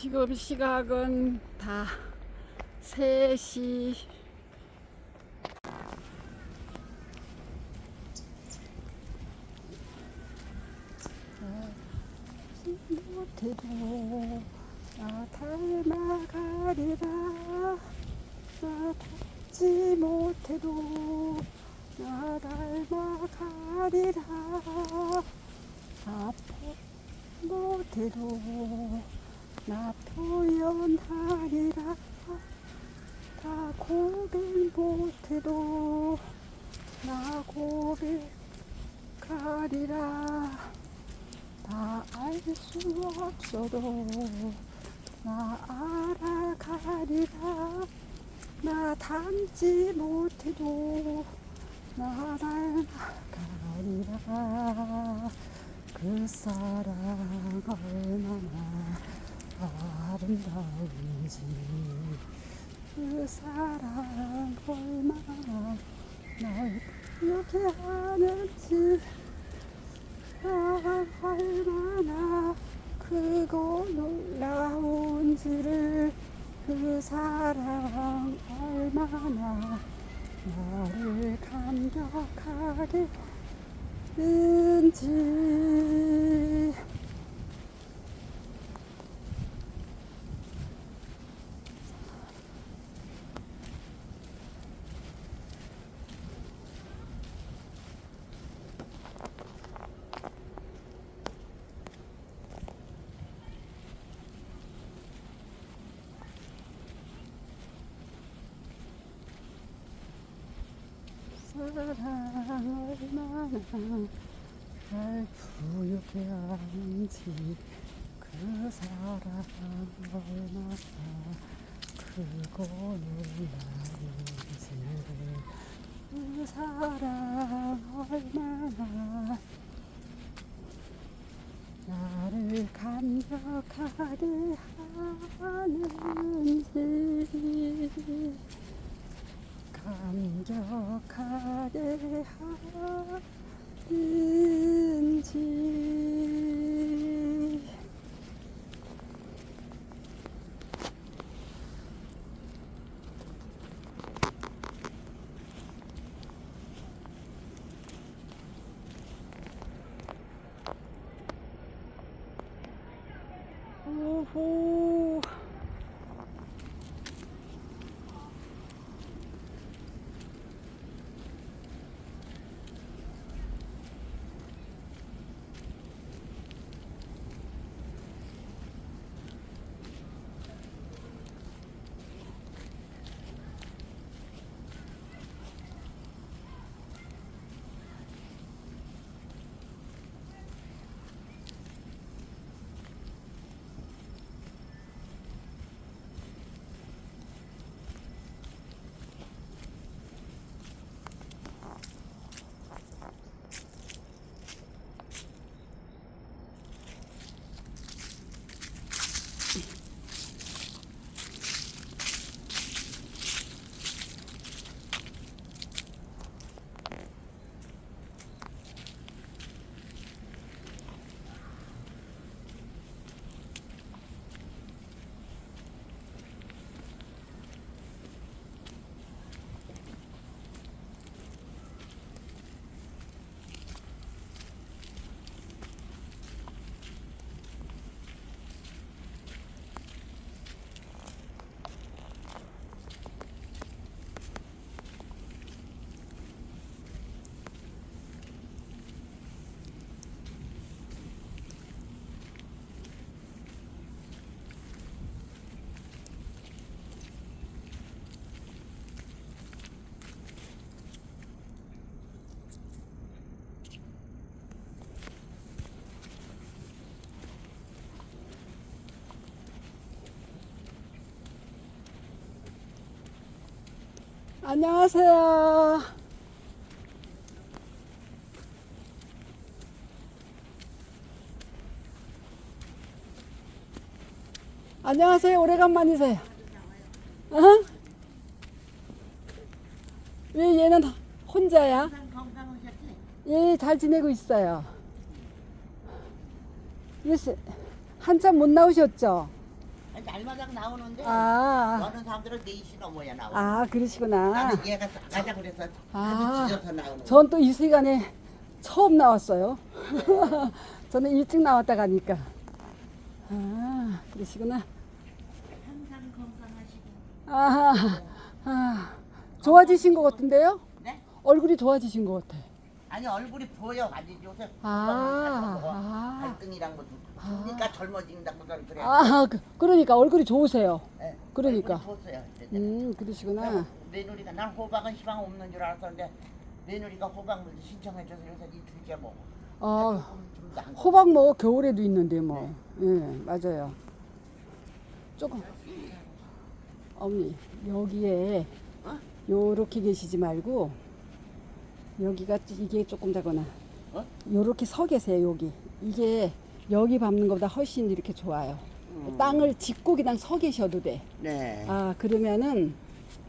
지금 시각은 다 3시. 못해도 나 닮아가리라. 나 닮지 못해도 나 닮아가리라. 아파 못해도 나 표현하리라. 다 고백 못해도 나 고백하리라. 다 알 수 없어도 나 알아가리라. 나 닮지 못해도 나 닮아가리라. 그 사랑 얼마나 아름다운지 그 사랑 얼마나 날 이렇게 하는지 사랑 얼마나 크고 놀라운지를 그 사랑 얼마나 나를 감격하게 은지 사랑 얼마나 날 부유케 하는지? 그 사랑 얼마나 크고 놀라운지 그 사랑 얼마나 나를 감격하게 하는지 감격하게 하는지. 오호 안녕하세요. 안녕하세요. 오래간만이세요. 어? 왜 얘는 혼자야? 예, 잘 지내고 있어요. 한참 못 나오셨죠? 날마다 나오는데 아, 어느 사람들은 4시 넘어야 나오고 아, 그러시구나. 나는 얘가 가자 그래서 아. 아주 짖어서 나오는 전 또 이 시간에 처음 나왔어요. 저는 일찍 나왔다 가니까. 아, 그러시구나. 항상 건강하시고 아, 아, 좋아지신 것 같은데요? 네? 얼굴이 좋아지신 것 같아. 아니 얼굴이 보여 아니 요새 아, 아. 발등이랑 뭐 그러니까 젊어진다고 그래 아, 그, 그러니까 얼굴이 좋으세요. 네, 그러니까. 얼굴이 좋았어요 음, 그러시구나. 며느리가 난 호박은 희망 없는 줄 알았었는데 며느리가 호박물 신청해줘서 요새 이틀째 먹어 어, 조금 좀. 호박 뭐 겨울에도 있는데 뭐. 예, 맞아요. 조금. 어머니, 여기에 어? 요렇게 계시지 말고 여기가 이게 조금 작거나 어? 요렇게 서 계세요, 여기. 이게 여기 밟는 것보다 훨씬 이렇게 좋아요. 음. 땅을 짚고 그냥 서 계셔도 돼. 네 아, 그러면은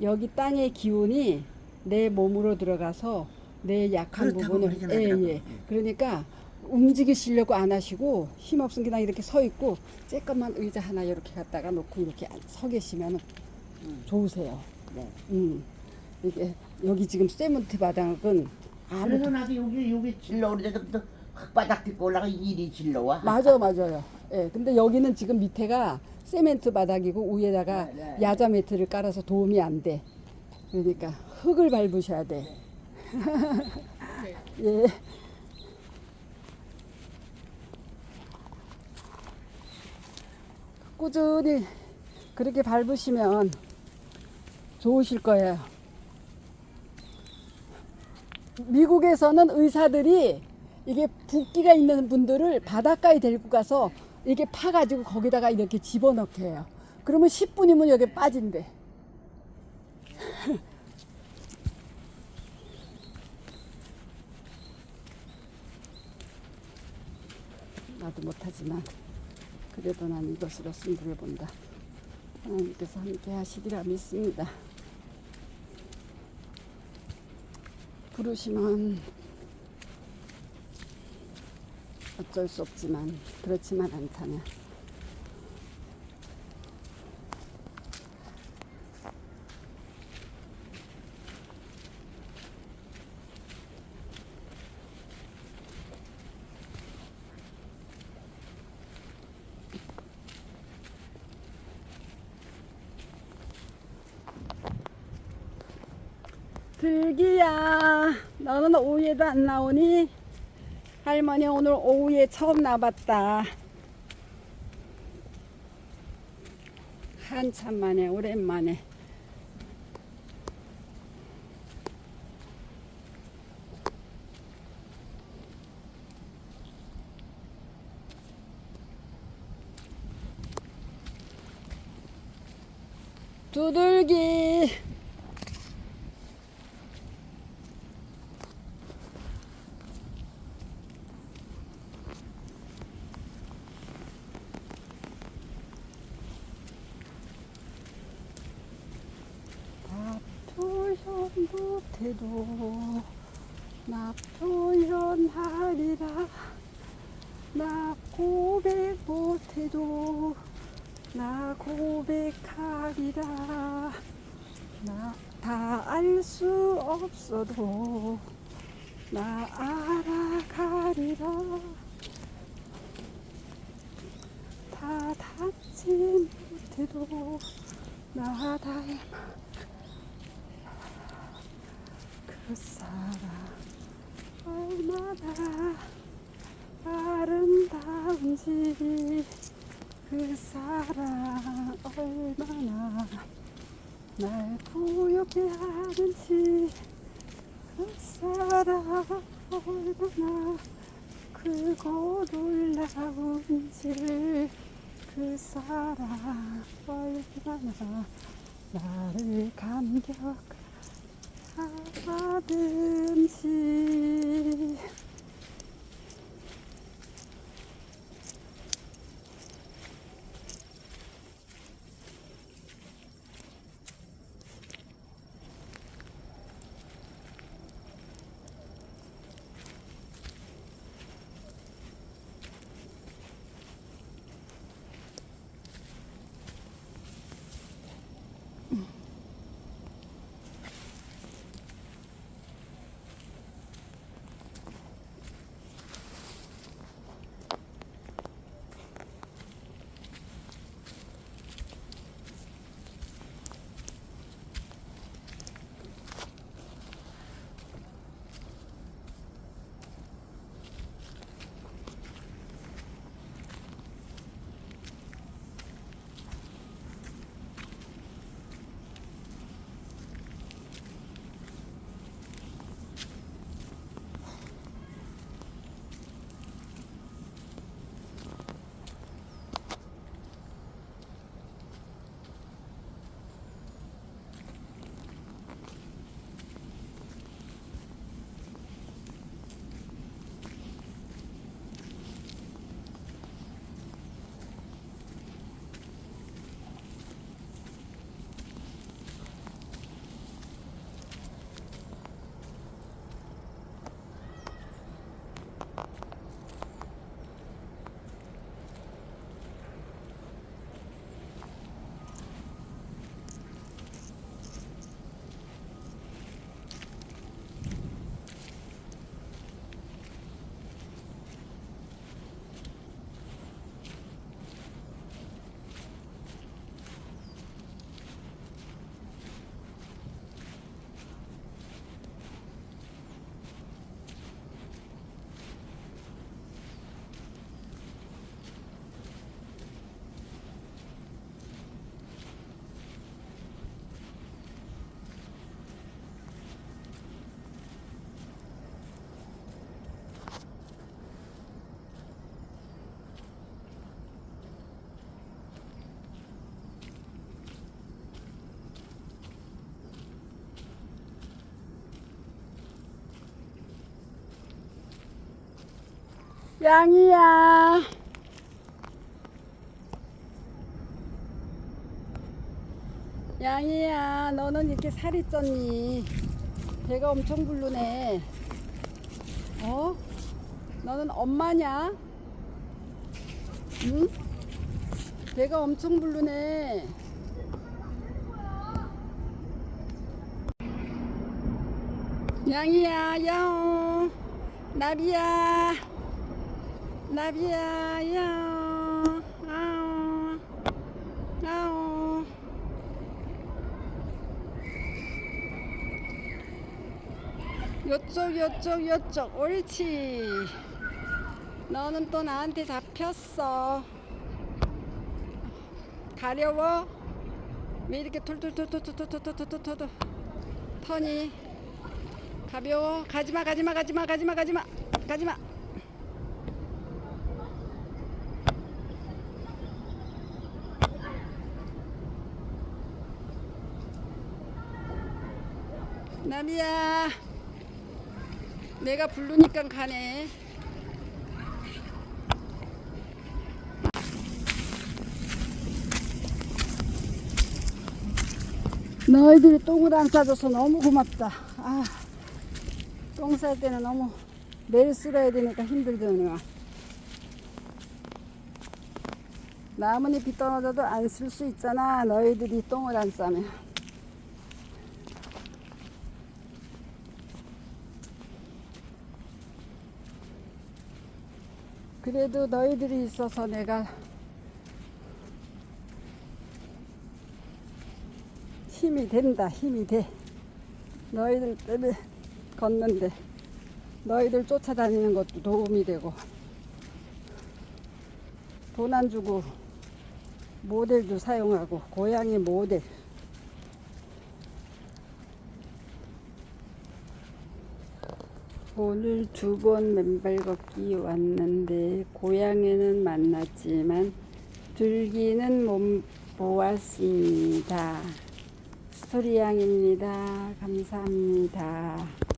여기 땅의 기운이 내 몸으로 들어가서 내 약한 부분을 그러진 예. 예. 그러니까 움직이시려고 안 하시고 힘 없으면 그냥 이렇게 서 있고 쬐깐만 의자 하나 이렇게 갖다가 놓고 이렇게 앉- 서 계시면 음. 좋으세요. 네. 음. 이게 여기 지금 세먼트 바닥은 아무 그래서 나도 여기 여기 질러 그래서 흙바닥 딛고 올라가 일이 질러와 맞아 맞아요. 예. 근데 여기는 지금 밑에가 세멘트 바닥이고 위에다가 네, 네. 야자 매트를 깔아서 도움이 안 돼. 그러니까 흙을 밟으셔야 돼. 예. 꾸준히 그렇게 밟으시면 좋으실 거예요. 미국에서는 의사들이 이게 붓기가 있는 분들을 바닷가에 데리고 가서 이게 파가지고 거기다가 이렇게 집어넣게 해요. 그러면 10분이면 여기 빠진대. 나도 못하지만 그래도 난 이것으로 승부를 본다. 하나님께서 함께 하시리라 믿습니다. 부르시면 어쩔 수 없지만 그렇지만 않다면 들기야 너는 오후에도 안 나오니? 할머니 오늘 오후에 처음 나봤다. 한참 만에 오랜만에. 두들기 표현 못해도 나 표현하리라. 나 고백 못해도 나 고백하리라. 나 다 알 수 없어도 나 알아가리라. 다 닿지 못해도 나 닮아. 그 사람 얼마나 아름다운지 그 사람 얼마나 날 부엽게 하는지 그 사람 얼마나 크고 놀라운지 그 사람 얼마나 나를 감격하 든지 양이야. 양이야, 너는 이렇게 살이 쪘니? 배가 엄청 부르네. 어? 너는 엄마냐? 응? 배가 엄청 부르네. 양이야, 야옹. 나비야. 나비야, 야옹. 아옹. 아옹. 요쪽, 요쪽, 요쪽. 옳지. 너는 또 나한테 잡혔어. 가려워? 왜 이렇게 툴툴툴툴툴툴툴툴툴툴 터니? 가벼워? 가지마 가지마 가지마 가지마 가지마 가지마 나비야 내가 부르니까 가네 너희들이 똥을 안 싸줘서 너무 고맙다. 아, 똥 쌀 때는 너무 매일 쓸어야 되니까 힘들더니와. 나뭇잎이 떨어져도 안 쓸 수 있잖아. 너희들이 똥을 안 싸면. 그래도 너희들이 있어서 내가 힘이 된다 힘이 돼. 너희들 때문에 걷는데 너희들 쫓아다니는 것도 도움이 되고 돈 안 주고 모델도 사용하고 고양이 모델 오늘 두 번 맨발 걷기 왔는데 고양이는 만났지만 들기는 못 보았습니다. 스토리양입니다. 감사합니다.